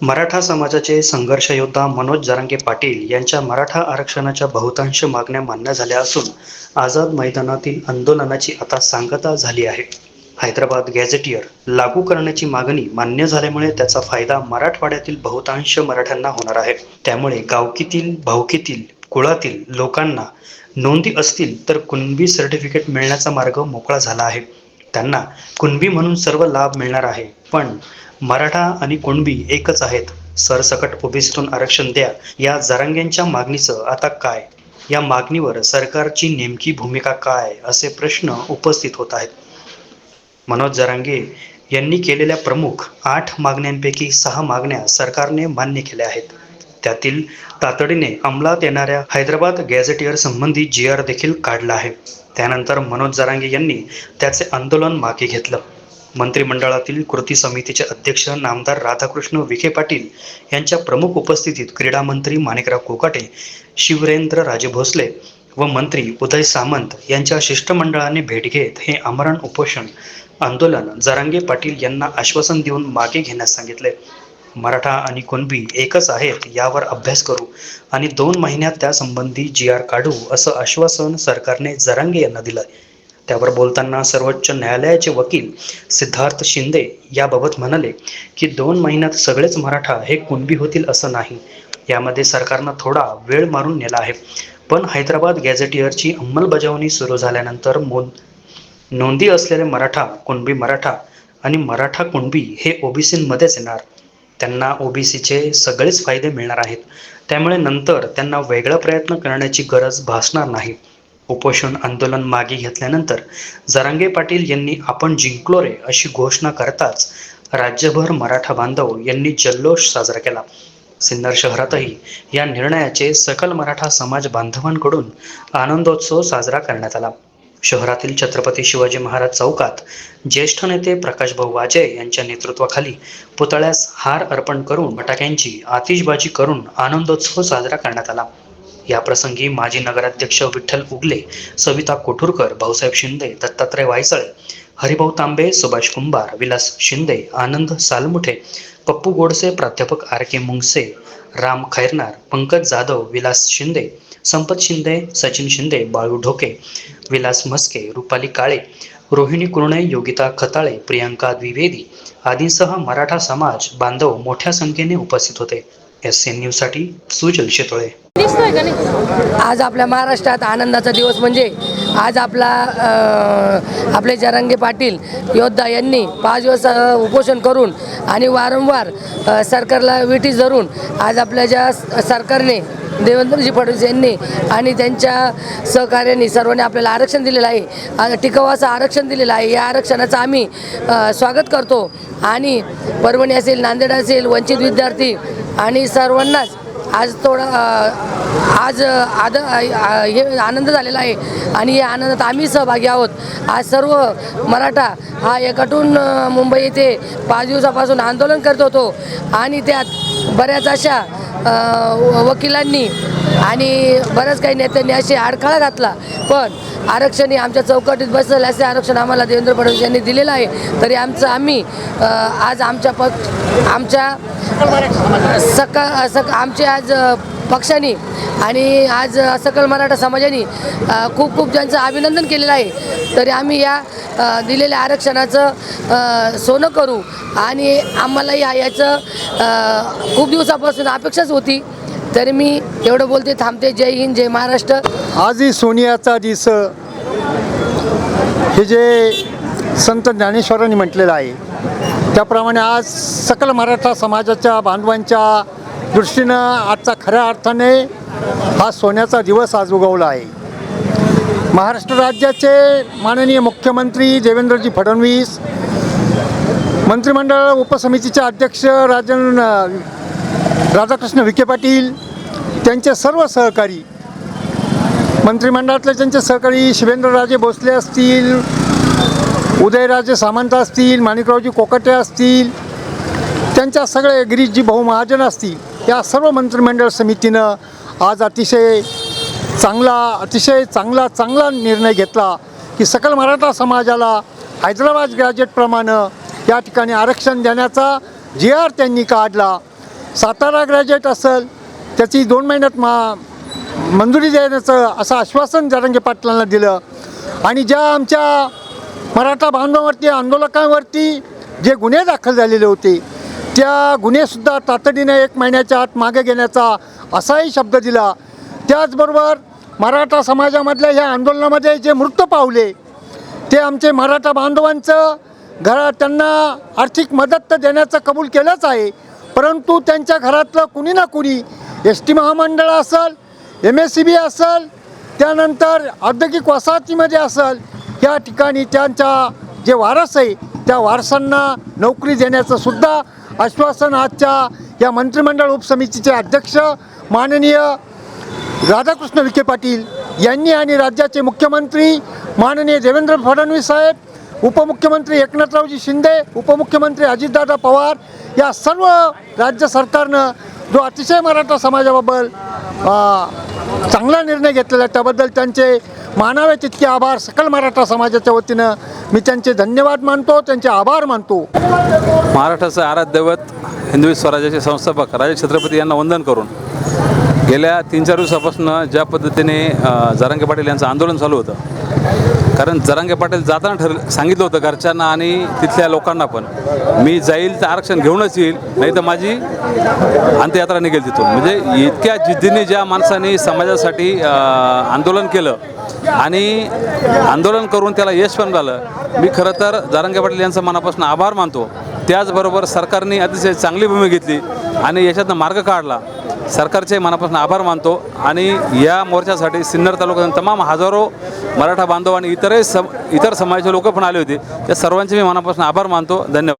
मराठा समाजाचे संघर्ष योद्धा मनोज जरांगे पाटील यांच्या मराठा आरक्षणाच्या बहुतांश मागण्या मान्य झाल्या असून आझाद मैदानातील आंदोलनाची आता सांगता झाली आहे. हैदराबाद गॅझेटियर लागू करण्याची मागणी मान्य झाल्यामुळे त्याचा फायदा मराठवाड्यातील बहुतांश मराठ्यांना होणार आहे. त्यामुळे गावकीतील भावकीतील कुळातील लोकांना नोंदी असतील तर कुणबी सर्टिफिकेट मिळण्याचा मार्ग मोकळा झाला आहे. त्यांना कुणबी म्हणून सर्व लाभ मिळणार आहे. पण मराठा आणि कुणबी एकच आहेत. सरसकट ओबीसीतून आरक्षण द्या. या जरांग्यांच्या मागणीचं आता काय? या मागणीवर सरकारची नेमकी भूमिका काय? असे प्रश्न उपस्थित होत आहेत. मनोज जरांगे यांनी केलेल्या प्रमुख आठ मागण्यांपैकी सहा मागण्या सरकारने मान्य केल्या आहेत. त्यातील तातडीने अंमलात येणाऱ्या हैदराबाद गॅझेटियर संबंधी जी आर देखील काढला आहे. त्यानंतर मनोज जरांगे यांनी त्याचे आंदोलन मागे घेतलं. मंत्रिमंडळातील कृती समितीचे अध्यक्ष नामदार राधाकृष्ण विखे पाटील यांच्या प्रमुख उपस्थितीत क्रीडा मंत्री माणिकराव कोकाटे शिवरेंद्र राजे भोसले व मंत्री उदय सामंत यांच्या शिष्टमंडळाने भेट घेत हे आमरण उपोषण आंदोलन जरांगे पाटील यांना आश्वासन देऊन मागे घेण्यास सांगितले. मराठा आणि कुणबी एकच आहेत यावर अभ्यास करू आणि दोन महिन्यात त्यासंबंधी जी आर काढू असं आश्वासन सरकारने जरांगे यांना दिलं त्यावर बोलताना सर्वोच्च न्यायालयाचे वकील सिद्धार्थ शिंदे याबाबत म्हणाले की दोन महिन्यात सगळेच मराठा हे कुणबी होतील असं नाही. यामध्ये सरकारनं थोडा वेळ मारून नेला आहे. पण हैदराबाद गॅझेटियरची अंमलबजावणी सुरू झाल्यानंतर मोन नोंदी असलेले मराठा कुणबी मराठा आणि मराठा कुणबी हे ओबीसींमध्येच येणार. त्यांना ओबीसीचे सगळेच फायदे मिळणार आहेत. त्यामुळे नंतर त्यांना वेगळा प्रयत्न करण्याची गरज भासणार नाही. उपोषण आंदोलन मागे घेतल्यानंतर जरांगे पाटील यांनी आपण जिंकलो रे अशी घोषणा करताच राज्यभर मराठा बांधव यांनी जल्लोष साजरा केला. सिन्नर शहरातही या निर्णयाचे सकल मराठा समाज बांधवांकडून आनंदोत्सव साजरा करण्यात आला. शहरातील छत्रपती शिवाजी महाराज चौकात ज्येष्ठ नेते प्रकाशभाऊ वाजे यांच्या नेतृत्वाखाली पुतळ्यास हार अर्पण करून फटाक्यांची आतिषबाजी करून आनंदोत्सव साजरा करण्यात आला. या प्रसंगी माजी नगराध्यक्ष विठ्ठल उगले सविता कोठुरकर भाऊसाहेब शिंदे दत्तात्रय वायसळे हरिभाऊ तांबे सुभाष कुंभार विलास शिंदे आनंद सालमुठे पप्पू गोडसे प्राध्यापक आर के मुंगसे राम खैरनार पंकज जाधव विलास शिंदे संपत शिंदे सचिन शिंदे बाळू ढोके विलास म्हस्के रुपाली काळे रोहिणी कुरणे योगिता खताळे प्रियांका द्विवेदी आदींसह मराठा समाज बांधव मोठ्या संख्येने उपस्थित होते. एस एन न्यूजसाठी सुजल शेतोळे. दिसतोय का नाही? आज आपल्या महाराष्ट्रात आनंदाचा दिवस म्हणजे आज आपला आपले जरांगे पाटील योद्धा यांनी पाच दिवस उपोषण करून आणि वारंवार सरकारला विटी धरून आज आपल्या ज्या सरकारने देवेंद्रजी फडणवीस यांनी आणि त्यांच्या सहकार्यांनी सर्वांनी आपल्याला आरक्षण दिलेलं आहे आणि टिकावाचं आरक्षण दिलेलं आहे या आरक्षणाचं आम्ही स्वागत करतो. आणि परभणी असेल नांदेड असेल वंचित विद्यार्थी आणि सर्वांनाच आज थोडा आज आद हे आनंद झालेला आहे आणि या आनंदात आम्ही सहभागी आहोत. आज सर्व मराठा हा एकटून मुंबई येथे पाच दिवसापासून आंदोलन करत होतो आणि त्यात बऱ्याच अशा व- वकिलांनी आणि बऱ्याच काही नेत्यांनी असे अडखळा घातला. पण आरक्षण हे आमच्या चौकटीत बसेल असे आरक्षण आम्हाला देवेंद्र फडणवीस यांनी दिलेलं आहे. तरी आमचं आम्ही आज आमच्या पक्ष आमच्या सका सक आमचे आज पक्षाने आणि आज सकल मराठा समाजाने खूप खूप त्यांचं अभिनंदन केलेलं आहे. तरी आम्ही या दिलेल्या आरक्षणाचं सोनं करू. आणि आम्हाला या याचं खूप दिवसापासून अपेक्षाच होती. तरी मी एवढं बोलते थांबते. जय हिंद जय महाराष्ट्र. आजही सोनियाचा दिस हे जे संत ज्ञानेश्वरांनी म्हटलेलं आहे त्याप्रमाणे आज सकल मराठा समाजाच्या बांधवांच्या दृष्टीनं आजचा खऱ्या अर्थाने हा सोन्याचा दिवस आज उगवला आहे. महाराष्ट्र राज्याचे माननीय मुख्यमंत्री देवेंद्रजी फडणवीस मंत्रिमंडळ उपसमितीचे अध्यक्ष राजन राधाकृष्ण विखे पाटील त्यांचे सर्व सहकारी मंत्रिमंडळातले त्यांचे सहकारी शिवेंद्रराजे भोसले असतील उदयराजे सामंत असतील माणिकरावजी कोकटे असतील त्यांच्या सगळे गिरीशजी भाऊ महाजन असतील या सर्व मंत्रिमंडळ समितीनं आज अतिशय चांगला अतिशय चांगला चांगला निर्णय घेतला की सकल मराठा समाजाला हैदराबाद ग्रॅज्युएटप्रमाणे या ठिकाणी आरक्षण देण्याचा जी आर त्यांनी काढला. सातारा ग्रॅज्युएट असेल त्याची दोन महिन्यात मा मंजुरी देण्याचं असं आश्वासन जरांगे पाटलांना दिलं. आणि ज्या आमच्या मराठा बांधवांवरती आंदोलकांवरती जे गुन्हे दाखल झालेले होते त्या गुन्हेसुद्धा तातडीने एक महिन्याच्या आत मागे घेण्याचा असाही शब्द दिला. त्याचबरोबर मराठा समाजामधल्या ह्या आंदोलनामध्ये जे मृत पावले ते आमचे मराठा बांधवांचं घरा त्यांना आर्थिक मदत तर देण्याचं कबूल केलंच आहे परंतु त्यांच्या घरातलं कुणी ना कुणी एस टी महामंडळ असेल एम एस सी बी असेल त्यानंतर औद्योगिक वसाहतीमध्ये असेल या ठिकाणी त्यांच्या जे वारस आहे त्या वारसांना नोकरी देण्याचं सुद्धा आश्वासन आजच्या या मंत्रिमंडळ उपसमितीचे अध्यक्ष माननीय राधाकृष्ण विखे पाटील यांनी आणि राज्याचे मुख्यमंत्री माननीय देवेंद्र फडणवीस साहेब उपमुख्यमंत्री एकनाथरावजी शिंदे उपमुख्यमंत्री अजितदादा पवार या सर्व राज्य सरकारनं जो अतिशय मराठा समाजाबद्दल चांगला निर्णय घेतलेला त्याबद्दल त्यांचे मानावे तितके आभार. सकल मराठा समाजाच्या वतीनं मी त्यांचे धन्यवाद मानतो त्यांचे आभार मानतो. महाराष्ट्राचं आराध्यवत दैवत हिंदवी स्वराज्याचे संस्थापक राजे छत्रपती यांना वंदन करून गेल्या तीन चार दिवसापासून ज्या पद्धतीने जारंगे पाटील यांचं आंदोलन चालू होतं कारण जरांगे पाटील जाताना ठर सांगितलं होतं घरच्यांना आणि तिथल्या लोकांना पण मी जाईल तर आरक्षण घेऊनच येईल नाही तर माझी अंत्ययात्रा निघेल तिथून. म्हणजे इतक्या जिद्दीने ज्या माणसाने समाजासाठी आंदोलन केलं आणि आंदोलन करून त्याला यश पण झालं मी खरं तर जारंगे पाटील यांचा मनापासून आभार मानतो. त्याचबरोबर सरकारने अतिशय चांगली भूमिका घेतली आणि याच्यातनं मार्ग काढला. सरकारचे मनापासून आभार मानतो आणि या मोर्चासाठी सिन्नर तालुक्यातून तमाम हजारो मराठा बांधव आणि इतरही सम इतर समाजाचे लोक पण आले होते. त्या सर्वांचे मी मनापासून आभार मानतो. धन्यवाद.